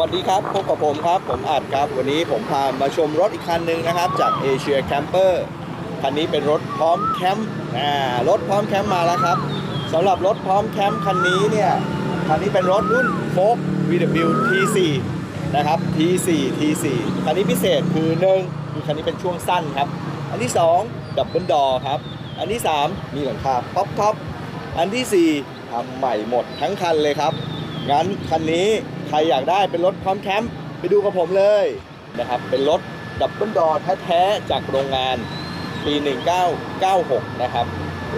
วัสดีครับ พบกับผมครับ ผมอัดครับ วันนี้ผมพามาชมรถอีกคันหนึ่งนะครับ จากเอเชียแคมเปอร์คันนี้เป็นรถพร้อมแคมป์รถพร้อมแคมป์มาแล้วครับสำหรับรถพร้อมแคมป์คันนี้เนี่ยคันนี้เป็นรถรุ่นโฟก VW T4 นะครับ T4 T4 คันนี้พิเศษคือหนึ่งคือคันนี้เป็นช่วงสั้นครับ อันที่ 2 ดับเบิลดอครับ อันที่ 3 มีหลังคาป๊อปท็อปอันทีสี่4ทำใหม่หมดทั้งคันเลยครับ งั้นคันนี้ ใครอยากได้เป็นรถพร้อมแคมป์ไปดูกับผมเลยนะครับเป็นรถดับเบิลดอแท้ๆจากโรงงานปี 1996 นะครับ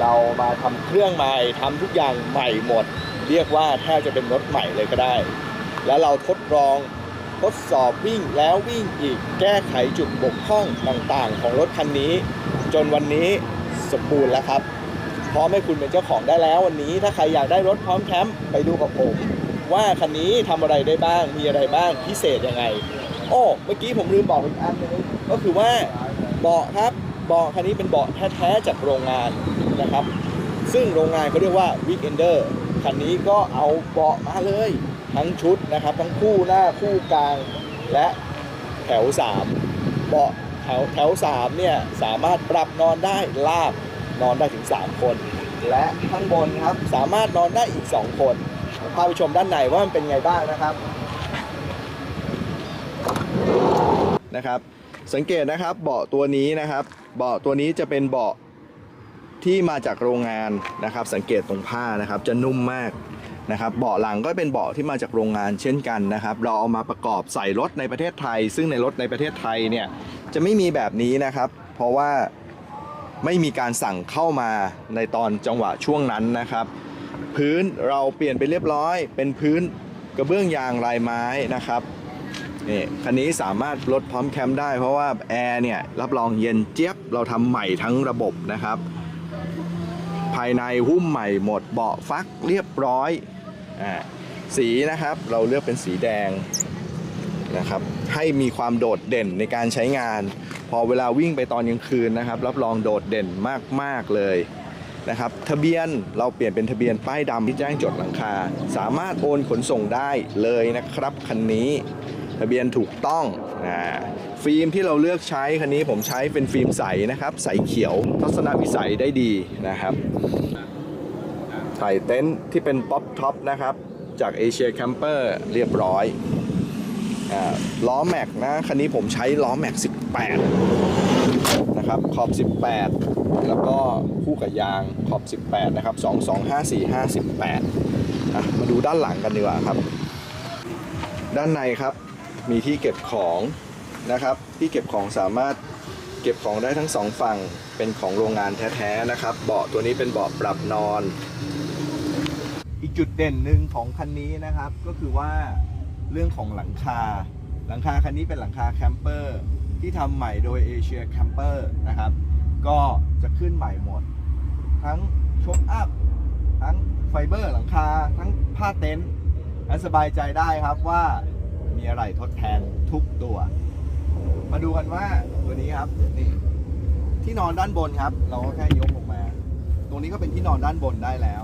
เรามาทำเครื่องใหม่ทำทุกอย่างใหม่หมด เรียกว่าแทบจะเป็นรถใหม่เลยก็ได้ แล้วเราทดลองทดสอบวิ่งแล้ววิ่งอีกแก้ไขจุดบกพร่องต่างๆ ของรถคันนี้ จนวันนี้สมบูรณ์แล้วครับพร้อมให้คุณเป็นเจ้าของได้แล้ววันนี้ ถ้าใครอยากได้รถพร้อมแคมป์ไปดูกับผม ว่าคันนี้ทำอะไรได้บ้าง มีอะไรบ้างพิเศษยังไง โอ้เมื่อกี้ผมลืมบอกอีกอันนึงก็คือว่าเบาะครับเบาะคันนี้เป็นเบาะแท้ๆจากโรงงานนะครับ ซึ่งโรงงานเขาเรียกว่า Weekender คันนี้ก็เอาเบาะมาเลย ทั้งชุดนะครับ ทั้งคู่หน้าคู่กลาง และแถว 3 เบาะแถวแถว3เนี่ยสามารถปรับนอนได้ลาบนอนได้ถึง 3 คน และข้างบนครับสามารถนอนได้อีก 2 คน พาไปชมด้านในว่ามันเป็นไงบ้างนะครับนะครับ สังเกตนะครับเบาะตัวนี้นะครับเบาะตัวนี้จะเป็นเบาะที่มาจากโรงงานนะครับ สังเกตตรงผ้านะครับ จะนุ่มมากนะครับเบาะหลังก็เป็นเบาะที่มาจากโรงงานเช่นกันนะครับ เราเอามาประกอบใส่รถในประเทศไทย ซึ่งในรถในประเทศไทยเนี่ยจะไม่มีแบบนี้นะครับ เพราะว่าไม่มีการสั่งเข้ามาในตอนจังหวะช่วงนั้นนะครับ พื้นเราเปลี่ยนไปเรียบร้อย เป็นพื้นกระเบื้องยางลายไม้นะครับนี่คันนี้สามารถลดพร้อมแคมป์ได้เพราะว่าแอร์เนี่ยรับรองเย็นเจี๊ยบเราทำใหม่ทั้งระบบนะครับ ภายในหุ้มใหม่หมดเบาะฟักเรียบร้อยอ่าสีนะครับเราเลือกเป็นสีแดงนะครับให้มีความโดดเด่นในการใช้งาน พอเวลาวิ่งไปตอนกลางคืนนะครับ รับรองโดดเด่นมาก ๆ เลย นะครับทะเบียนเราเปลี่ยนเป็นทะเบียนป้ายดำที่แจ้งจดหลังคา สามารถโอนขนส่งได้เลยนะครับคันนี้ ทะเบียนถูกต้องนะฟิล์มที่เราเลือกใช้คันนี้ผมใช้เป็นฟิล์มใสนะครับใสเขียวทัศนวิสัยได้ดีนะครับใส่เต็นท์ที่เป็นป๊อปท็อปนะครับจากเอเชียแคมเปอร์เรียบร้อยอล้อแม็กนะคันนี้ผมใช้ล้อแม็ก 18 นะครับขอบ 18 แล้วก็คู่กับยางขอบ 18 นะครับ 2 2 5 4 58อะมาดูด้านหลังกันดีกว่าครับ ด้านในครับมีที่เก็บของนะครับ ที่เก็บของสามารถเก็บของได้ทั้งสองฝั่งเป็นของโรงงานแท้ๆนะครับ เบาะตัวนี้เป็นเบาะปรับนอน อีกจุดเด่นหนึ่งของคันนี้นะครับ ก็คือว่าเรื่องของหลังคา หลังคาคันนี้เป็นหลังคาแคมเปอร์ที่ทำใหม่โดยเอเชียแคมเปอร์นะครับ ก็จะขึ้นใหม่หมด ทั้งชกอัพ ทั้งไฟเบอร์หลังคา ทั้งผ้าเต็นท์และสบายใจได้ครับว่ามีอะไรทดแทนทุกตัว มาดูกันว่าตัวนี้ครับนี่ที่นอนด้านบนครับ เราก็แค่ยกลงมา ตรงนี้ก็เป็นที่นอนด้านบนได้แล้ว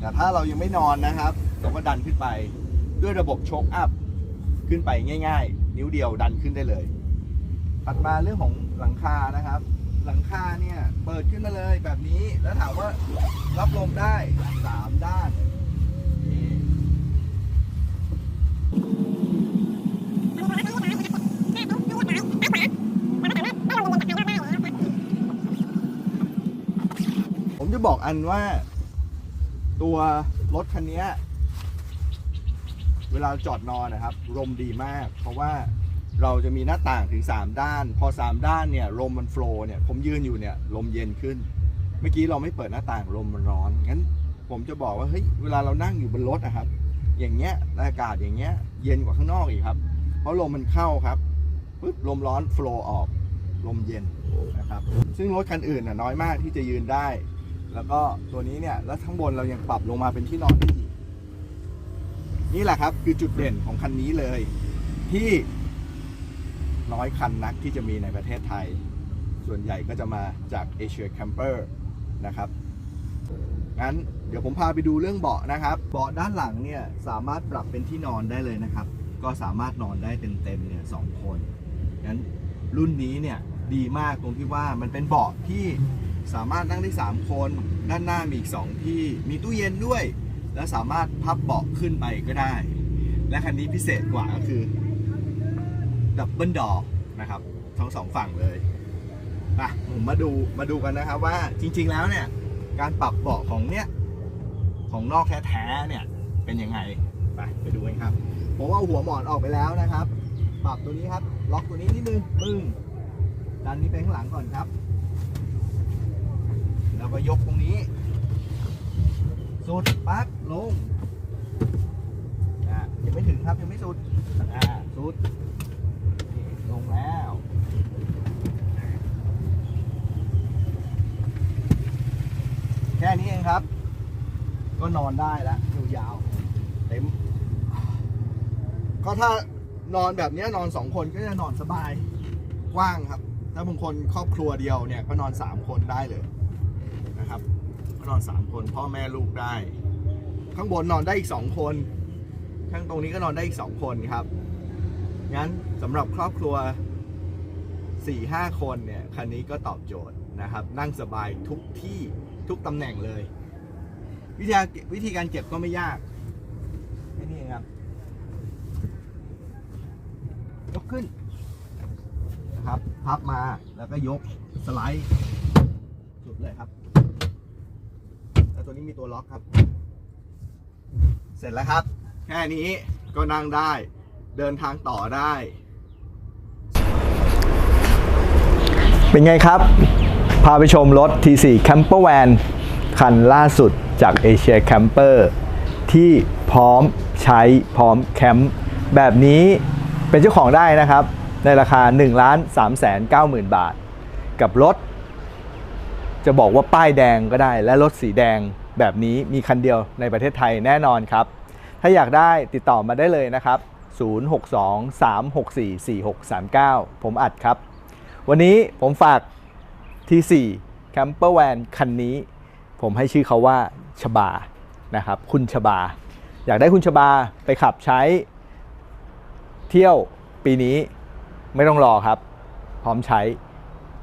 แต่ถ้าเรายังไม่นอนนะครับเราก็ดันขึ้นไปด้วยระบบโชคอัพขึ้นไปง่าย ๆ นิ้วเดียวดันขึ้นได้เลย ถัดมาเรื่องของหลังคานะครับ หลังคาเนี่ยเปิดขึ้นมาเลยแบบนี้ แล้วถามว่ารับลมได้สามด้านผมจะบอกอันว่า ตัวรถคันนี้ เวลาจอดนอนนะครับลมดีมาก เพราะว่า เราจะมีหน้าต่างถึง 3 ด้าน พอ 3 ด้านเนี่ยลมมันโฟล์เนี่ยผมยืนอยู่เนี่ยลมเย็นขึ้น เมื่อกี้เราไม่เปิดหน้าต่างลมมันร้อนงั้นผมจะบอกว่าเฮ้ยเวลาเรานั่งอยู่บนรถนะครับ อย่างเงี้ยอากาศอย่างเงี้ยเย็นกว่าข้างนอกอีกครับ เพราะลมมันเข้าครับปุ๊บลมร้อนโฟล์ออกลมเย็นนะครับซึ่งรถคันอื่นน่ะน้อยมากที่จะยืนได้ แล้วก็ตัวนี้เนี่ยแล้วข้างบนเรายังปรับลงมาเป็นที่นอนได้อีกนี่แหละครับคือจุดเด่นของคันนี้เลย ที่ น้อยคันนักที่จะมีในประเทศไทย ส่วนใหญ่ก็จะมาจากเอเชียแคมเปอร์นะครับงั้นเดี๋ยวผมพาไปดูเรื่องเบาะนะครับ เบาะด้านหลังเนี่ยสามารถปรับเป็นที่นอนได้เลยนะครับ ก็สามารถนอนได้เต็มๆเนี่ยสองคนงั้นรุ่นนี้เนี่ยดีมากตรงที่ว่ามันเป็นเบาะที่สามารถนั่งได้ 3 คน ด้านหน้ามีอีก 2 ที่มีตู้เย็นด้วย และสามารถพับเบาะขึ้นไปก็ได้ และคันนี้พิเศษกว่าก็คือ ดับเบิลดอนะครับ ทั้งสองฝั่งเลยอะผมมาดูมาดูกันนะครับว่าจริง ๆแล้วเนี่ย การปรับเบาะของเนี้ยของนอกแท้ๆเนี่ยเป็นยังไงไปไปดูกันครับผมเอาหัวหมอนออกไปแล้วนะครับ ปรับตัวนี้ครับ ล็อกตัวนี้นิดนึงปึ้งดันนี้ไปข้างหลังก่อนครับ แล้วก็ยกตรงนี้ สุดปั๊บลงอะยังไม่ถึงครับยังไม่สุดอ่าสุด ลงแล้วแค่นี้เองครับ ก็นอนได้แล้วยาว เต็ม ก็ถ้านอนแบบนี้นอนสองคนก็จะนอนสบายกว้างครับ ถ้าบางคนครอบครัวเดียวเนี่ยก็นอนสามคนได้เลยนะครับ ก็นอนสามคนพ่อแม่ลูกได้ ข้างบนนอนได้อีกสองคน ข้างตรงนี้ก็นอนได้อีกสองคนครับ งั้นสำหรับครอบครัวสี่ห้าคนเนี่ยคันนี้ก็ตอบโจทย์นะครับ นั่งสบายทุกที่ทุกตำแหน่งเลย วิธีการวิธีการเก็บก็ไม่ยากแค่นี้เองครับ ยกขึ้นนะครับพับมาแล้วก็ยกสไลด์สุดเลยครับ แล้วตัวนี้มีตัวล็อกครับ เสร็จแล้วครับ แค่นี้ก็นั่งได้ เดินทางต่อได้ เป็นไงครับ พาไปชมรถ T4 Camper Van คันล่าสุดจาก Asia Camper ที่พร้อมใช้พร้อมแคมป์แบบนี้เป็นเจ้าของได้นะครับ ในราคา1ล้าน3แสน9หมื่นบาท กับรถ จะบอกว่าป้ายแดงก็ได้ และรถสีแดงแบบนี้มีคันเดียวในประเทศไทยแน่นอนครับ ถ้าอยากได้ติดต่อมาได้เลยนะครับ 062-364-4639 ผมอัดครับ วันนี้ผมฝาก T4 Camper Van คันนี้ ผมให้ชื่อเขาว่าชบานะครับ คุณชบา อยากได้คุณชบาไปขับใช้ เที่ยวปีนี้ไม่ต้องรอครับ พร้อมใช้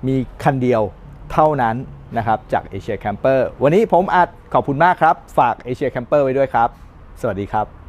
มีคันเดียวเท่านั้นนะครับ จาก Asia Camper วันนี้ผมอัดขอบคุณมากครับ ฝาก Asia Camper ไว้ด้วยครับ สวัสดีครับ